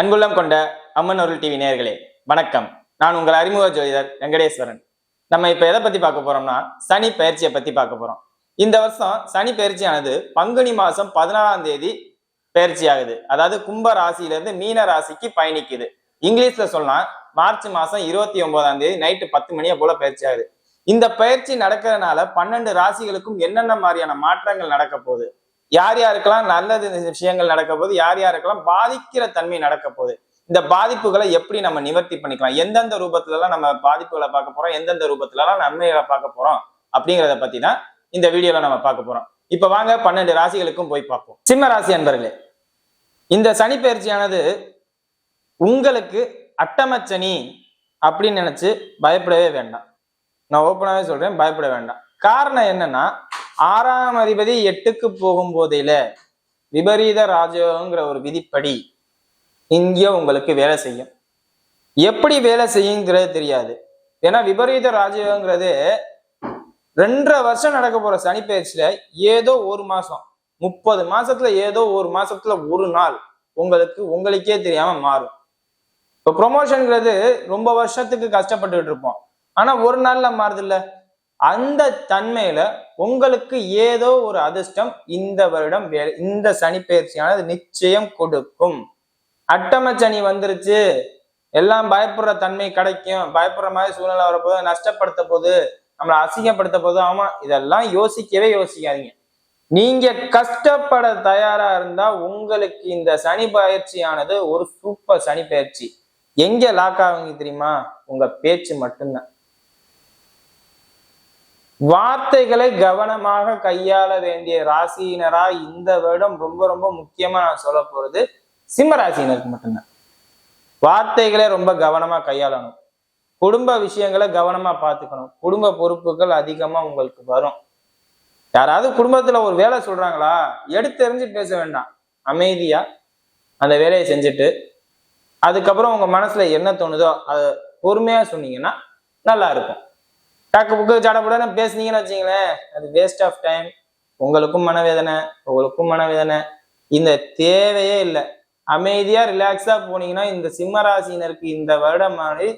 அன்புள்ளம் கொண்ட அம்மன் அருள் டிவி நேர்களே வணக்கம். நான் உங்கள் அறிமுக ஜோதிடர் வெங்கடேஸ்வரன். நம்ம இப்ப எதை பத்தி பார்க்க போறோம்னா சனி பயிற்சியை பத்தி பார்க்க போறோம். இந்த வருஷம் சனி பயிற்சியானது பங்குனி மாசம் பதினாலாம் தேதி பயிற்சி ஆகுது அதாவது கும்ப ராசியில இருந்து மீன ராசிக்கு பயணிக்குது. இங்கிலீஷ்ல சொன்னா மார்ச் மாசம் இருபத்தி ஒன்பதாம் தேதி நைட்டு பத்து மணியை போல பயிற்சி ஆகுது இந்த பயிற்சி நடக்கிறதுனால பன்னெண்டு ராசிகளுக்கும் என்னென்ன மாதிரியான மாற்றங்கள் நடக்க போகுது? யார் யாருக்கெல்லாம் நல்லது இந்த விஷயங்கள் நடக்க போகுது யார் யாருக்கெல்லாம் பாதிக்கிற தன்மை நடக்க போகுது இந்த பாதிப்புகளை எப்படி நம்ம நிவர்த்தி பண்ணிக்கலாம் எந்தெந்த ரூபத்துல எல்லாம் நம்ம பாதிப்புகளை பார்க்க போறோம் எந்தெந்த ரூபத்துல எல்லாம் நன்மைகளை பார்க்க போறோம் அப்படிங்கிறத பத்தி தான் இந்த வீடியோல நம்ம பார்க்க போறோம். இப்ப வாங்க பன்னெண்டு ராசிகளுக்கும் போய் பார்ப்போம். சிம்ம ராசி அன்பர்களே இந்த சனி பயிற்சியானது உங்களுக்கு அட்டமச்சனி அப்படின்னு நினைச்சு பயப்படவே வேண்டாம். நான் ஓப்பனாகவே சொல்றேன் பயப்பட வேண்டாம். காரணம் என்னன்னா ஆறாம் அதிபதி எட்டுக்கு போகும் போதில விபரீத ராஜயோகங்கிற ஒரு விதிப்படி இங்கே உங்களுக்கு வேலை செய்யும். எப்படி வேலை செய்யுங்கிறது தெரியாது. ஏன்னா விபரீத ராஜயோகங்கிறது ரெண்டரை வருஷம் நடக்க போற சனி பயிற்சியில ஏதோ ஒரு மாசம் முப்பது மாசத்துல ஏதோ ஒரு மாசத்துல ஒரு நாள் உங்களுக்கு உங்களுக்கே தெரியாம மாறும். இப்போ ப்ரொமோஷன்ங்கிறது ரொம்ப வருஷத்துக்கு கஷ்டப்பட்டுக்கிட்டு இருப்போம். ஆனா ஒரு நாள்ல மாறுது அந்த தன்மையில உங்களுக்கு ஏதோ ஒரு அதிர்ஷ்டம் இந்த வருடம் வே- இந்த சனி பயிற்சியானது நிச்சயம் கொடுக்கும். அட்டம சனி வந்துருச்சு. எல்லாம் பயப்படுற தன்மை கிடைக்கும். பயப்படுற மாதிரி சூழ்நிலை வரப்போது நஷ்டப்படுத்த போது நம்மளை அசிங்கப்படுத்த போது ஆமா இதெல்லாம் யோசிக்கவே யோசிக்காதீங்க. நீங்க கஷ்டப்பட தயாரா இருந்தா உங்களுக்கு இந்த சனி பயிற்சியானது ஒரு சூப்பர் சனி பயிற்சி. எங்க லாக் ஆகுங்க தெரியுமா? உங்க பேச்சு மட்டும்தான். வார்த்தைகளை கவனமாக கையாள வேண்டிய ராசியினரா இந்த வருடம் ரொம்ப ரொம்ப முக்கியமா நான் சொல்ல போறது சிம்ம ராசியினருக்கு மட்டும்தான். வார்த்தைகளை ரொம்ப கவனமா கையாளணும். குடும்ப விஷயங்களை கவனமா பார்த்துக்கணும். குடும்ப பொறுப்புகள் அதிகமா உங்களுக்கு வரும். யாராவது குடும்பத்துல ஒரு வேலை சொல்றாங்களா? எடுத்தெறிஞ்சு பேச வேண்டாம். அமைதியா அந்த வேலையை செஞ்சுட்டு அதுக்கப்புறம் உங்க மனசுல என்ன தோணுதோ அதை பொறுமையா சொன்னீங்கன்னா நல்லா இருக்கும். டக்கு புக்கு ஜடபுடன்னு பேசுனீங்கன்னு வச்சுங்களேன் அது வேஸ்ட் ஆஃப் டைம் உங்களுக்கும் மனவேதனை உங்களுக்கும் மனவேதனை. இந்த தேவையே இல்லை. அமைதியா ரிலாக்ஸா போனீங்கன்னா இந்த சிம்ம ராசினருக்கு இந்த வருடம் மாதிரி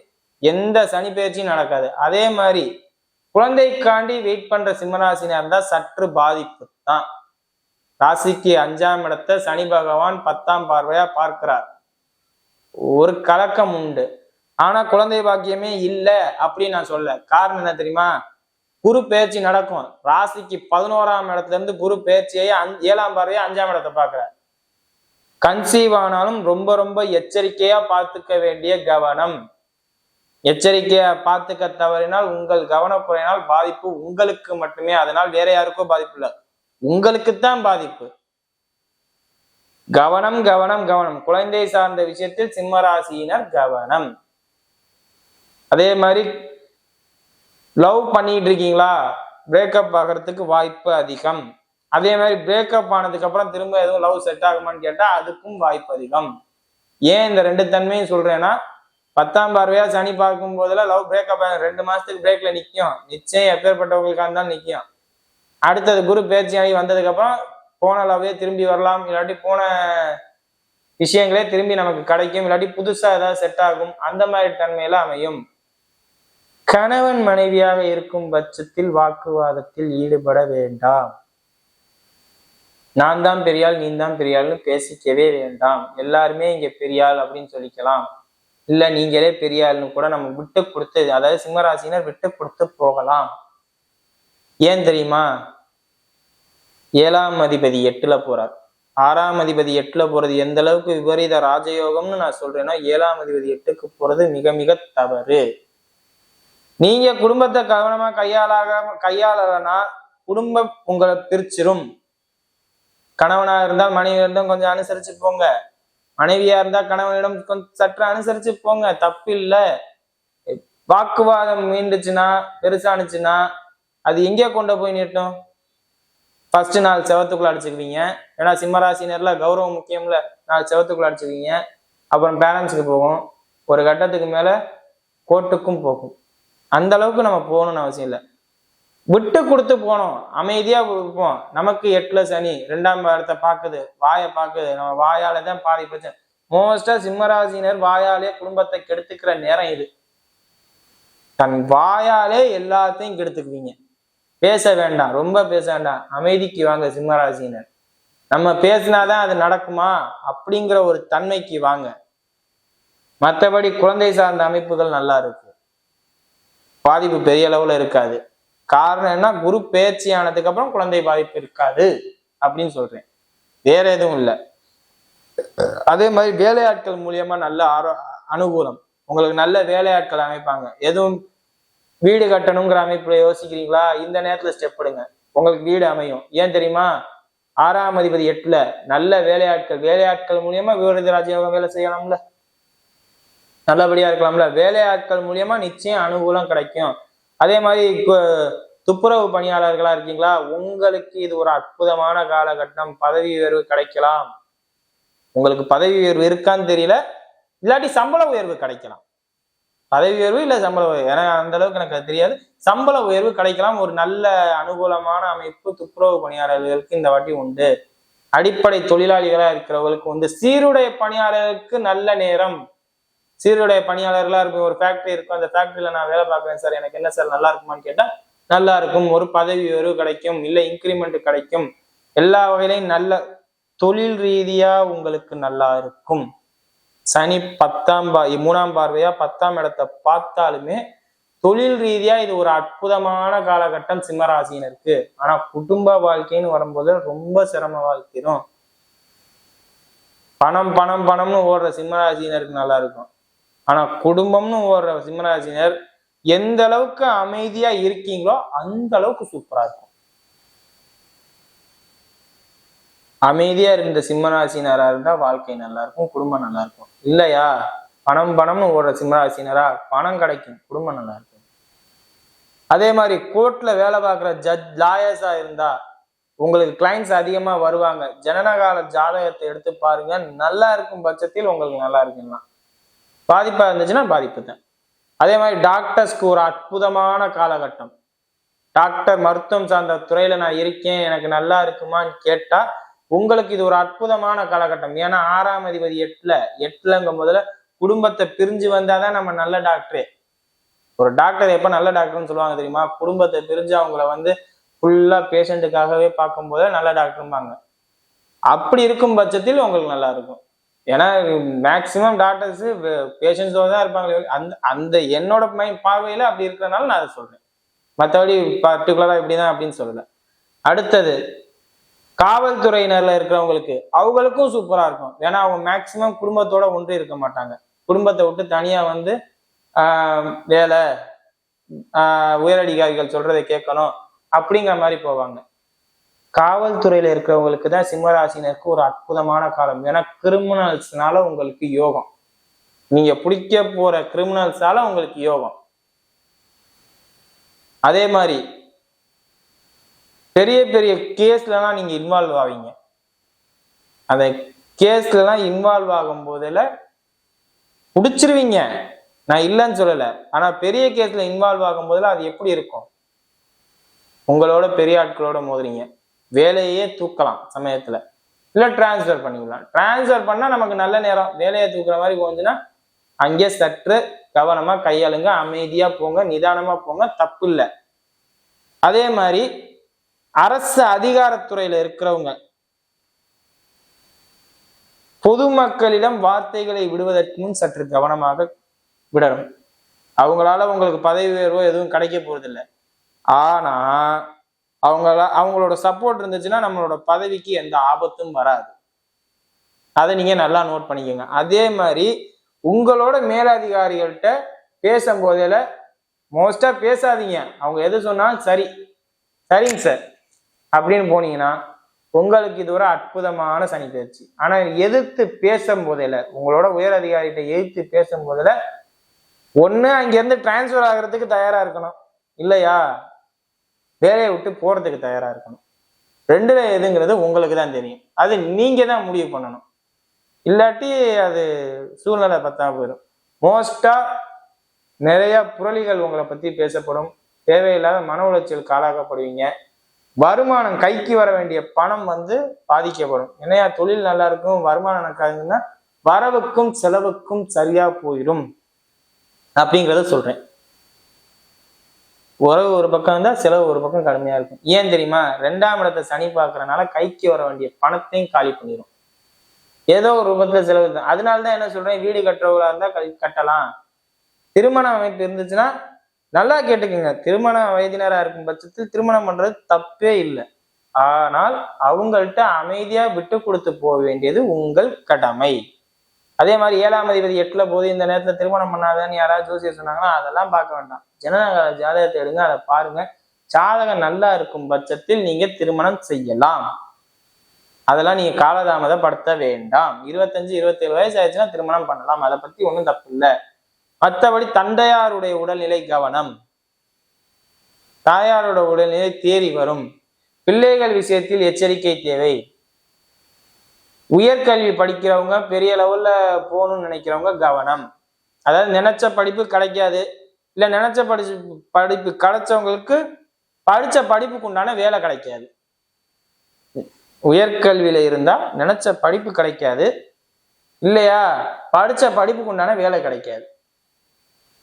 எந்த சனி பயிற்சியும் நடக்காது. அதே மாதிரி குழந்தைக்காண்டி வெயிட் பண்ற சிம்மராசினா இருந்தா சற்று பாதிப்பு தான். ராசிக்கு அஞ்சாம் இடத்த சனி பகவான் பத்தாம் பார்வையா பார்க்கிறார். ஒரு கலக்கம் உண்டு. ஆனா குழந்தை பாக்கியமே இல்லை அப்படின்னு நான் சொல்ல காரணம் என்ன தெரியுமா? குரு பேச்சு நடக்கும். ராசிக்கு பதினோராம் இடத்துல இருந்து குரு பயிற்சியை ஏழாம் பார்வையை அஞ்சாம் இடத்தை பார்க்கிறார். கன்சீவ் ஆனாலும் ரொம்ப ரொம்ப எச்சரிக்கையா பார்த்துக்க வேண்டிய கவனம். எச்சரிக்கையா பார்த்துக்க தவறினால் உங்கள் கவனக்குறையினால் பாதிப்பு உங்களுக்கு மட்டுமே. அதனால் வேற யாருக்கோ பாதிப்பு இல்லை. உங்களுக்குத்தான் பாதிப்பு. கவனம் கவனம் கவனம். குழந்தை சார்ந்த விஷயத்தில் சிம்மராசியினர் கவனம். அதே மாதிரி லவ் பண்ணிட்டு இருக்கீங்களா பிரேக்கப் ஆகிறதுக்கு வாய்ப்பு அதிகம். அதே மாதிரி பிரேக்கப் ஆனதுக்கு அப்புறம் திரும்ப எதுவும் லவ் செட் ஆகுமான்னு கேட்டா அதுக்கும் வாய்ப்பு அதிகம். ஏன் இந்த ரெண்டு தன்மையும் சொல்றேன்னா பத்தாம் பார்வையா சனி பார்க்கும் போதெல்லாம் லவ் பிரேக்கப் ஆகும் ரெண்டு மாசத்துக்கு பிரேக்ல நிற்கும் நிச்சயம் எப்பேற்பட்டவங்களுக்காக இருந்தாலும் நிற்கும் அடுத்தது குரு பேச்சு ஆகி வந்ததுக்கு அப்புறம் போன லவ்வே திரும்பி வரலாம். இல்லாட்டி போன விஷயங்களே திரும்பி நமக்கு கிடைக்கும். இல்லாட்டி புதுசா ஏதாவது செட் ஆகும். அந்த மாதிரி தன்மையில அமையும். கணவன் மனைவியாக இருக்கும் பட்சத்தில் வாக்குவாதத்தில் ஈடுபட வேண்டாம். நான் தான் பெரியாள் நீ தான் பெரியாள்னு பேசிக்கவே வேண்டாம். எல்லாருமே இங்க பெரியாள் அப்படின்னு சொல்லிக்கலாம். இல்ல நீங்களே பெரியாள்னு கூட நம்ம விட்டு கொடுத்து அதாவது சிம்மராசினர் விட்டு கொடுத்து போகலாம். ஏன் தெரியுமா? ஏழாம் அதிபதி எட்டுல போறார். ஆறாம் அதிபதி எட்டுல போறது எந்த அளவுக்கு விபரீத ராஜயோகம்னு நான் சொல்றேன்னா ஏழாம் அதிபதி எட்டுக்கு போறது மிக மிக தவறு. நீங்க குடும்பத்தை கவனமா கையாளாக கையாளலைன்னா குடும்பம் உங்களை பிரிச்சிரும். கணவனா இருந்தால் மனைவி இருந்தால் கொஞ்சம் அனுசரிச்சு போங்க. மனைவியா இருந்தா கணவனிடம் கொஞ்சம் சற்று அனுசரிச்சு போங்க. தப்பு இல்லை வாக்குவாதம் மீண்டுச்சுன்னா பெருசானுச்சுன்னா அது எங்கே கொண்டு போய் நிட்டும் ஃபர்ஸ்ட் நாள் செவத்துக்குள்ள அடிச்சுக்குவீங்க. ஏன்னா சிம்மராசினர்ல கௌரவம் முக்கியம்ல. நாலு செவத்துக்குள்ள அடிச்சுக்குவீங்க. அப்புறம் பேரண்ட்ஸுக்கு போகும். ஒரு கட்டத்துக்கு மேல கோர்ட்டுக்கும் போகும். அந்த அளவுக்கு நம்ம போகணும்னு அவசியம் இல்லை. விட்டு கொடுத்து போனோம். அமைதியா இருப்போம் நமக்கு எட்டுல சனி ரெண்டாம் இடத்தை பாக்குது வாயை பாக்குது நம்ம வாயால தான் பாதி பிரச்சனை. மோஸ்டா சிம்மராசினர் வாயாலே குடும்பத்தை கெடுத்துக்கிற நேரம் இது. தன் வாயாலே எல்லாத்தையும் கெடுத்துக்குவீங்க. பேச வேண்டாம். ரொம்ப பேச வேண்டாம். அமைதிக்கு வாங்க சிம்மராசினர். நம்ம பேசினாதான் அது நடக்குமா? அப்படிங்கிற ஒரு தன்மைக்கு வாங்க. மற்றபடி குழந்தை சார்ந்த அமைப்புகள் நல்லா இருக்கும். பாதிப்பு பெரிய அளவுல இருக்காது. காரணம் என்ன குரு பேச்சு ஆனதுக்கு அப்புறம் குழந்தை பாதிப்பு இருக்காது அப்படின்னு சொல்றேன். வேற எதுவும் இல்லை. அதே மாதிரி வேலையாட்கள் மூலியமா நல்ல ஆரோ அனுகூலம். உங்களுக்கு நல்ல வேலையாட்கள் அமைப்பாங்க. எதுவும் வீடு கட்டணுங்கிற அமைப்புல யோசிக்கிறீங்களா? இந்த நேரத்துல ஸ்டெப் எடுங்க. உங்களுக்கு வீடு அமையும். ஏன் தெரியுமா? ஆறாம் அதிபதி எட்டுல நல்ல வேலையாட்கள் வேலையாட்கள் மூலியமா விவரதி ராஜயோகம் வேலை செய்யலாம்ல. நல்லபடியா இருக்கலாம்ல. வேலையாட்கள் மூலியமா நிச்சயம் அனுகூலம் கிடைக்கும். அதே மாதிரி துப்புரவு பணியாளர்களா இருக்கீங்களா? உங்களுக்கு இது ஒரு அற்புதமான காலகட்டம். பதவி உயர்வு கிடைக்கலாம். உங்களுக்கு பதவி உயர்வு இருக்கான்னு தெரியல. இல்லாட்டி சம்பள உயர்வு கிடைக்கலாம். பதவி உயர்வு இல்ல சம்பள உயர்வு. ஏன்னா அந்த அளவுக்கு எனக்கு அது தெரியாது. சம்பள உயர்வு கிடைக்கலாம். ஒரு நல்ல அனுகூலமான அமைப்பு துப்புரவு பணியாளர்களுக்கு இந்த வாட்டி உண்டு. அடிப்படை தொழிலாளிகளா இருக்கிறவங்களுக்கு வந்து சீருடை பணியாளர்களுக்கு நல்ல நேரம். சீருடைய பணியாளர்களா இருக்கும் ஒரு ஃபேக்ட்ரி இருக்கும் அந்த ஃபேக்ட்ரியில் நான் வேலை பார்க்குறேன் சார் எனக்கு என்ன சார் நல்லா இருக்குமான்னு கேட்டால் நல்லா இருக்கும் ஒரு பதவி உயர்வு கிடைக்கும் இல்லை இன்க்ரிமெண்ட் கிடைக்கும். எல்லா வகையிலையும் நல்ல தொழில் ரீதியா உங்களுக்கு நல்லா இருக்கும். சனி பத்தாம் பா மூணாம் பார்வையா பத்தாம் இடத்தை பார்த்தாலுமே தொழில் ரீதியா இது ஒரு அற்புதமான காலகட்டம் சிம்மராசினருக்கு ஆனா குடும்ப வாழ்க்கைன்னு வரும்போது ரொம்ப சிரம வாழ்க்கையும் பணம் பணம் பணம்னு ஓடுற சிம்மராசினருக்கு நல்லா இருக்கும். ஆனா குடும்பம்னு ஓடுற சிம்மராசினர் எந்த அளவுக்கு அமைதியா இருக்கீங்களோ அந்த அளவுக்கு சூப்பரா இருக்கும். அமைதியா இருந்த சிம்மராசினரா இருந்தா வாழ்க்கை நல்லா இருக்கும் குடும்பம் நல்லா இருக்கும் இல்லையா? பணம் பணம்னு ஓடுற சிம்மராசினரா பணம் கிடைக்கும் குடும்பம் நல்லா இருக்கும் அதே மாதிரி கோர்ட்ல வேலை பார்க்குற ஜட்ஜ் லாயர்ஸா இருந்தா உங்களுக்கு கிளைண்ட்ஸ் அதிகமா வருவாங்க. ஜனனகால ஜாதகத்தை எடுத்து பாருங்க நல்லா இருக்கும் பட்சத்தில் உங்களுக்கு நல்லா இருக்குன்னா பாதிப்பாக இருந்துச்சுன்னா பாதிப்பு தான். அதே மாதிரி டாக்டர்ஸ்க்கு ஒரு அற்புதமான காலகட்டம். டாக்டர் மருத்துவம் சார்ந்த துறையில நான் இருக்கேன் எனக்கு நல்லா இருக்குமான்னு கேட்டா உங்களுக்கு இது ஒரு அற்புதமான காலகட்டம். ஏன்னா ஆறாம் அதிபதி எட்டுல எட்டுலங்கும் முதல்ல குடும்பத்தை பிரிஞ்சு வந்தாதான் நம்ம நல்ல டாக்டரே ஒரு டாக்டர் எப்ப நல்ல டாக்டர்னு சொல்லுவாங்க தெரியுமா? குடும்பத்தை பிரிஞ்சு அவங்கள வந்து ஃபுல்லா பேஷண்ட்டுக்காகவே பார்க்கும்போது நல்ல டாக்டர்பாங்க அப்படி இருக்கும் பட்சத்தில் உங்களுக்கு நல்லா இருக்கும். ஏன்னா மேக்சிமம் டாக்டர்ஸ் பேஷண்ட்ஸோட தான் இருப்பாங்களே அந்த அந்த என்னோட மை பார்வையில் அப்படி இருக்கிறனால நான் அதை சொல்கிறேன் மற்றபடி பர்டிகுலராக இப்படி தான் அப்படின்னு சொல்லலை. அடுத்தது காவல்துறையினரில் இருக்கிறவங்களுக்கு அவங்களுக்கும் சூப்பராக இருக்கும். ஏன்னா அவங்க மேக்சிமம் குடும்பத்தோட ஒன்று இருக்க மாட்டாங்க. குடும்பத்தை விட்டு தனியாக வந்து வேலை உயரதிகாரிகள் சொல்கிறத கேட்கணும் அப்படிங்கிற மாதிரி போவாங்க. காவல்துறையில இருக்கிறவங்களுக்கு தான் சிம்மராசினருக்கு ஒரு அற்புதமான காலம். ஏன்னா கிரிமினல்ஸ்னால உங்களுக்கு யோகம். நீங்க பிடிக்க போற கிரிமினல்ஸால உங்களுக்கு யோகம். அதே மாதிரி பெரிய பெரிய கேஸ்லலாம் நீங்க இன்வால்வ் ஆவீங்க. அந்த கேஸ்லலாம் இன்வால்வ் ஆகும் போதில் பிடிச்சிருவீங்க. நான் இல்லைன்னு சொல்லலை. ஆனால் பெரிய கேஸில் இன்வால்வ் ஆகும் போதில் அது எப்படி இருக்கும்? உங்களோட பெரிய ஆட்களோட மோதுறீங்க. வேலையே தூக்கலாம் சமயத்துல. இல்ல டிரான்ஸ்ஃபர் பண்ணிக்கலாம். டிரான்ஸ்ஃபர் பண்ணா நமக்கு நல்ல நேரம். வேலையை தூக்குற மாதிரி போச்சுன்னா அங்கே சற்று கவனமா கையாளுங்க அமைதியா போங்க நிதானமா போங்க தப்பு இல்லை. அதே மாதிரி அரசு அதிகாரத்துறையில இருக்கிறவங்க பொதுமக்களிடம் வார்த்தைகளை விடுவதற்கு முன் சற்று கவனமாக விடணும். அவங்களால உங்களுக்கு பதவி உயர்வோ எதுவும் கிடைக்க போறதில்லை. ஆனா அவங்கள அவங்களோட சப்போர்ட் இருந்துச்சுன்னா நம்மளோட பதவிக்கு எந்த ஆபத்தும் வராது. அதை நீங்க நல்லா நோட் பண்ணிக்கோங்க. அதே மாதிரி உங்களோட மேலதிகாரிகள்கிட்ட பேசும்போதில மோஸ்டா பேசாதீங்க. அவங்க எது சொன்னாலும் சரி சரிங்க சார் அப்படின்னு போனீங்கன்னா உங்களுக்கு இது ஒரு அற்புதமான சனி பயிற்சி. ஆனா எதிர்த்து பேசும் போதில் உங்களோட உயர் அதிகாரிகிட்ட எதிர்த்து பேசும் போதில் ஒன்று அங்கேருந்து டிரான்ஸ்ஃபர் ஆகிறதுக்கு தயாரா இருக்கணும். இல்லையா? வேலையை விட்டு போறதுக்கு தயாரா இருக்கணும். ரெண்டுல எதுங்கிறது உங்களுக்கு தான் தெரியும். அது நீங்க தான் முடிவு பண்ணணும். இல்லாட்டி அது சூழ்நிலை பத்தா போயிடும். மோஸ்டா நிறைய புரளிகள் உங்களை பத்தி பேசப்படும். தேவையில்லாத மன உளைச்சல் ஆளாக்கப்படுவீங்க வருமானம் கைக்கு வர வேண்டிய பணம் வந்து பாதிக்கப்படும். என்னையா தொழில் நல்லா இருக்கும் வருமானம் நடக்காதுன்னா வரவுக்கும் செலவுக்கும் சரியா போயிடும். அப்படிங்கிறத சொல்றேன். உறவு ஒரு பக்கம் இருந்தால் செலவு ஒரு பக்கம் கடுமையாக இருக்கும். ஏன் தெரியுமா? ரெண்டாம் இடத்தை சனி பார்க்கறனால கைக்கு வர வேண்டிய பணத்தையும் காலி பண்ணிடும் ஏதோ ஒரு ரூபத்தில் செலவு தான் அதனால தான் என்ன சொல்கிறேன் வீடு கட்டுறவங்களா இருந்தால் கை- கட்டலாம். திருமண அமைப்பு இருந்துச்சுன்னா நல்லா கேட்டுக்கோங்க. திருமண வயதினராக இருக்கும் பட்சத்தில் திருமணம் பண்ணுறது தப்பே இல்லை. ஆனால் அவங்கள்ட்ட அமைதியாக விட்டு கொடுத்து போக வேண்டியது உங்கள் கடமை. அதே மாதிரி ஏழாம் அதிபதி எட்டுல போது இந்த நேரத்துல திருமணம் பண்ணாதன்னு யாராவது ஜோசியர் சொன்னாங்கன்னா அதெல்லாம் பார்க்க வேண்டாம். ஜனநாயக ஜாதகத்தை எடுங்க அதை பாருங்க. ஜாதகம் நல்லா இருக்கும் பட்சத்தில் நீங்க திருமணம் செய்யலாம். அதெல்லாம் நீங்க காலதாமதப்படுத்த வேண்டாம். இருபத்தஞ்சு இருபத்தேழு வயசு ஆயிடுச்சுன்னா திருமணம் பண்ணலாம். அதை பத்தி ஒன்றும் தப்பு இல்லை. மற்றபடி தந்தையாருடைய உடல்நிலை கவனம். தாயாரோட உடல்நிலை தேறி வரும். பிள்ளைகள் விஷயத்தில் எச்சரிக்கை தேவை. உயர்கல்வி படிக்கிறவங்க பெரிய லெவல்ல போகணும்னு நினைக்கிறவங்க கவனம். அதாவது நினைச்ச படிப்பு கிடைக்காது. இல்ல நினைச்ச படிச்சு படிப்பு கிடைச்சவங்களுக்கு படிச்ச படிப்புக்கு உண்டான வேலை கிடைக்காது. உயர்கல்வியில இருந்தா நினைச்ச படிப்பு கிடைக்காது. இல்லையா? படிச்ச படிப்புக்கு உண்டான வேலை கிடைக்காது.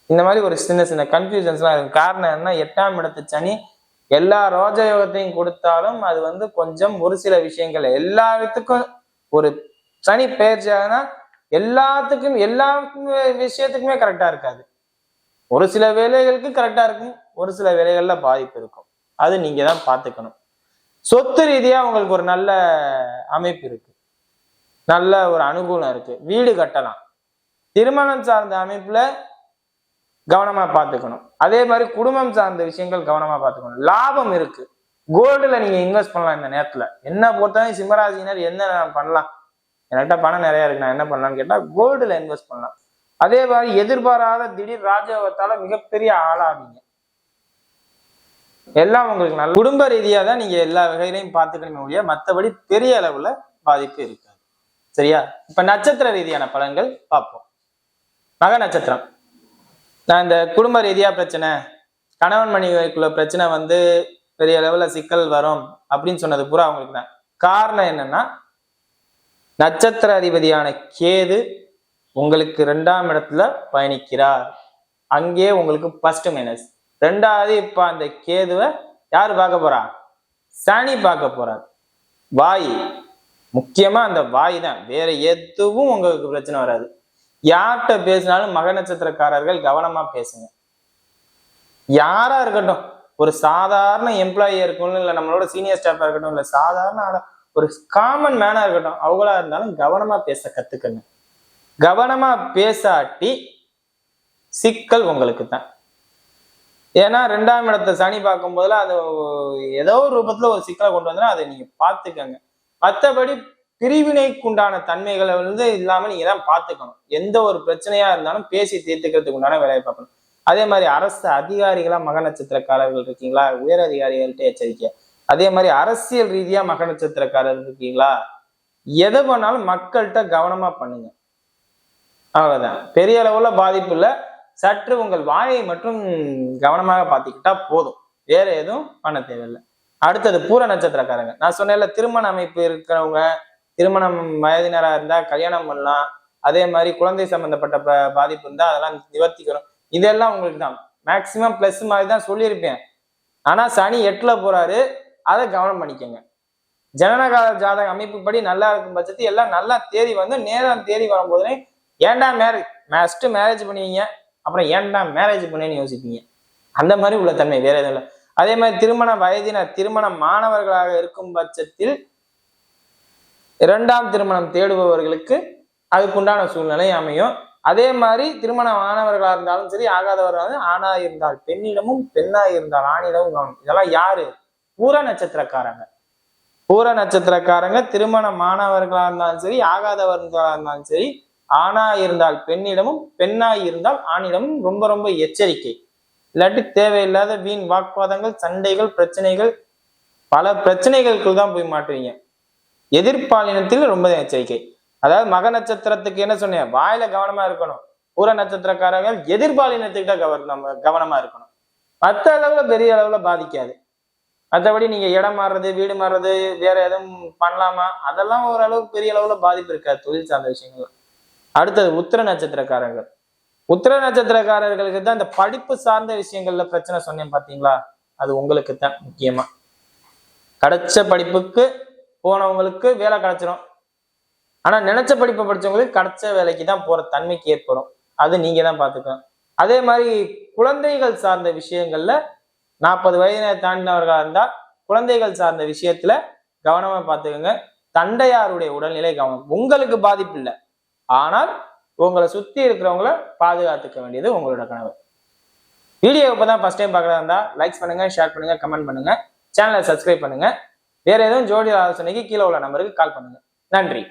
இந்த மாதிரி ஒரு சின்ன சின்ன கன்ஃபியூஷன்ஸ்லாம் இருக்கு காரணம் என்ன எட்டாம் இடத்து சனி எல்லா ரோஜயோகத்தையும் கொடுத்தாலும் அது வந்து கொஞ்சம் ஒரு சில விஷயங்கள் எல்லாத்துக்கும் ஒரு சனி பெயர்ச்சியாகனா எல்லாத்துக்கும் எல்லா விஷயத்துக்குமே கரெக்டா இருக்காது. ஒரு சில வேலைகளுக்கு கரெக்டா இருக்கும் ஒரு சில வேலைகள்ல பாதிப்பு இருக்கும். அது நீங்க தான் பார்த்துக்கணும். சொத்து ரீதியா உங்களுக்கு ஒரு நல்ல அமைப்பு இருக்கு. நல்ல ஒரு அனுகூலம் இருக்கு. வீடு கட்டலாம். திருமணம் சார்ந்த அமைப்புல கவனமா பார்த்துக்கணும். அதே மாதிரி குடும்பம் சார்ந்த விஷயங்கள் கவனமா பார்த்துக்கணும். லாபம் இருக்கு. கோல்டுல நீங்க இன்வெஸ்ட் பண்ணலாம் இந்த நேரத்துல. என்ன பொறுத்தவரை சிம்மராசினர் என்ன நான் பண்ணலாம்? என்கிட்ட பணம் நிறைய இருக்கு. நான் என்ன பண்ணலாம்னு கேட்டா கோல்டுல இன்வெஸ்ட் பண்ணலாம். அதே மாதிரி எதிர்பாராத திடீர் ராஜாவத்தால மிகப்பெரிய ஆளாவீங்க. எல்லாம் உங்களுக்கு நல்ல குடும்ப ரீதியா தான் நீங்க எல்லா வகையிலையும் பார்த்துக்கணுமே ஒழிய மற்றபடி பெரிய அளவுல பாதிப்பு இருக்காது. சரியா? இப்ப நட்சத்திர ரீதியான பலன்கள் பார்ப்போம். மக நட்சத்திரம். நான் இந்த குடும்ப ரீதியா பிரச்சனை கணவன் மனைவிக்குள்ள பிரச்சனை வந்து பெரிய லெவல்ல சிக்கல் வரும் அப்படின்னு சொன்னது பூரா அவங்களுக்கு தான். காரணம் என்னன்னா நட்சத்திர அதிபதியான கேது உங்களுக்கு ரெண்டாம் இடத்துல பயணிக்கிறார். அங்கே உங்களுக்கு ஃபர்ஸ்ட் மைனஸ் ரெண்டாவது இப்ப அந்த கேதுவை யார் பார்க்க போறா? சனி பார்க்க போறார். வாய். முக்கியமா அந்த வாய் தான். வேற எதுவும் உங்களுக்கு பிரச்சனை வராது. யார்கிட்ட பேசினாலும் மக நட்சத்திரக்காரர்கள் கவனமா பேசுங்க. யாரா இருக்கட்டும். ஒரு சாதாரண எம்ப்ளாயியா இருக்கட்டும் இல்லை நம்மளோட சீனியர் ஸ்டாஃபா இருக்கட்டும் இல்லை சாதாரண ஆளா ஒரு காமன் மேனா இருக்கட்டும் அவங்களா இருந்தாலும் கவனமா பேச கத்துக்கங்க கவனமா பேசாட்டி சிக்கல் உங்களுக்கு தான் ஏன்னா ரெண்டாம் இடத்தை சனி பார்க்கும் போதுல அது ஏதோ ஒரு ரூபத்துல ஒரு சிக்கலை கொண்டு வந்தா அதை நீங்க பார்த்துக்கங்க. மற்றபடி பிரிவினைக்குண்டான தன்மைகளை வந்து இல்லாம நீங்க தான் பார்த்துக்கணும். எந்த ஒரு பிரச்சனையா இருந்தாலும் பேசி தீர்த்துக்கிறதுக்கு உண்டான வேலையை பார்க்கணும். அதே மாதிரி அரசு அதிகாரிகளா மக நட்சத்திரக்காரர்கள் இருக்கீங்களா? உயர் அதிகாரிகள்ட்ட எச்சரிக்கை. அதே மாதிரி அரசியல் ரீதியா மக நட்சத்திரக்காரர்கள் இருக்கீங்களா? எதை பண்ணாலும் மக்கள்கிட்ட கவனமா பண்ணுங்க. அவ்வளவுதான். பெரிய அளவுல பாதிப்பு இல்ல. சற்று உங்கள் வாயை மட்டும் கவனமாக பார்த்துக்கிட்டா போதும். வேற எதுவும் பண்ண தேவையில்லை. அடுத்தது பூர நட்சத்திரக்காரங்க. நான் சொன்னேன்ல திருமண அமைப்பு இருக்கிறவங்க திருமணம் வயதினரா இருந்தா கல்யாணம் பண்ணலாம். அதே மாதிரி குழந்தை சம்பந்தப்பட்ட ப- பாதிப்பு இருந்தா அதெல்லாம் நிவர்த்திக்கணும். இதெல்லாம் உங்களுக்கு தான். மேக்சிமம் பிளஸ் மாதிரி தான் சொல்லியிருப்பேன். ஆனா சனி எட்டில் போகிறாரு அதை கவனம் பண்ணிக்கோங்க. ஜனனகால ஜாதக அமைப்புப்படி நல்லா இருக்கும் பட்சத்து எல்லாம் நல்லா தேதி வந்து நேரம் தேதி வரும்போதுனே ஏன்டா மேரேஜ் மேஸ்ட்டு மேரேஜ் பண்ணுவீங்க அப்புறம் ஏன்டா மேரேஜ் பண்ணேன்னு யோசிப்பீங்க. அந்த மாதிரி உள்ள தன்மை வேற எதுவும் இல்லை. அதே மாதிரி திருமண வயதினர் திருமண மாணவர்களாக இருக்கும் பட்சத்தில் இரண்டாம் திருமணம் தேடுபவர்களுக்கு அதுக்குண்டான சூழ்நிலை அமையும். அதே மாதிரி திருமண மாணவர்களா இருந்தாலும் சரி ஆகாதவர்களாக ஆணா இருந்தால் பெண்ணிடமும் பெண்ணா இருந்தால் ஆணிடமும் கவனம். இதெல்லாம் யாரு? பூர நட்சத்திரக்காரங்க. பூர நட்சத்திரக்காரங்க திருமண மாணவர்களா இருந்தாலும் சரி ஆகாதவர்களா இருந்தாலும் சரி ஆணா இருந்தால் பெண்ணிடமும் பெண்ணா இருந்தால் ஆணிடமும் ரொம்ப ரொம்ப எச்சரிக்கை. இல்லாட்டி தேவையில்லாத வீண் வாக்குவாதங்கள் சண்டைகள் பிரச்சனைகள் பல பிரச்சனைகளுக்குள் தான் போய் மாட்டுவீங்க. எதிர்பாலினத்தில் ரொம்ப எச்சரிக்கை. அதாவது மக நட்சத்திரத்துக்கு என்ன சொன்னேன்? வாயில கவனமா இருக்கணும். பூர நட்சத்திரக்காரர்கள் எதிர்பாலினத்துக்கிட்ட கவனம் கவனமா இருக்கணும். மற்ற அளவுல பெரிய அளவுல பாதிக்காது. மற்றபடி நீங்க இடம் மாறுறது வீடு மாறுறது வேற எதுவும் பண்ணலாமா? அதெல்லாம் ஓரளவுக்கு பெரிய அளவுல பாதிப்பு இருக்காது தொழில் சார்ந்த விஷயங்கள் அடுத்தது உத்திர நட்சத்திரக்காரர்கள். உத்திர நட்சத்திரக்காரர்களுக்கு தான் இந்த படிப்பு சார்ந்த விஷயங்கள்ல பிரச்சனை சொன்னேன் பாத்தீங்களா? அது உங்களுக்கு தான் முக்கியமா. கிடைச்ச படிப்புக்கு போனவங்களுக்கு வேலை கிடைச்சிரும். ஆனால் நினைச்ச படிப்பை படிச்சவங்களுக்கு கிடைச்ச வேலைக்கு தான் போகிற தன்மைக்கு ஏற்படும். அது நீங்க தான் பார்த்துக்கணும். அதே மாதிரி குழந்தைகள் சார்ந்த விஷயங்கள்ல நாற்பது வயதினை தாண்டினவர்களாக இருந்தால் குழந்தைகள் சார்ந்த விஷயத்துல கவனமா பார்த்துக்கோங்க. தண்டையாருடைய உடல்நிலை கவனம். உங்களுக்கு பாதிப்பு இல்லை. ஆனால் உங்களை சுற்றி இருக்கிறவங்கள பாதுகாத்துக்க வேண்டியது உங்களோட கனவு. வீடியோ இப்போ தான் ஃபர்ஸ்ட் டைம் பார்க்கறதா இருந்தால் லைக்ஸ் பண்ணுங்க ஷேர் பண்ணுங்க கமெண்ட் பண்ணுங்க. சேனலை சப்ஸ்கிரைப் பண்ணுங்க. வேற எதுவும் ஜோடி ஆலோசனைக்கு கீழே உள்ள நம்பருக்கு கால் பண்ணுங்க. நன்றி.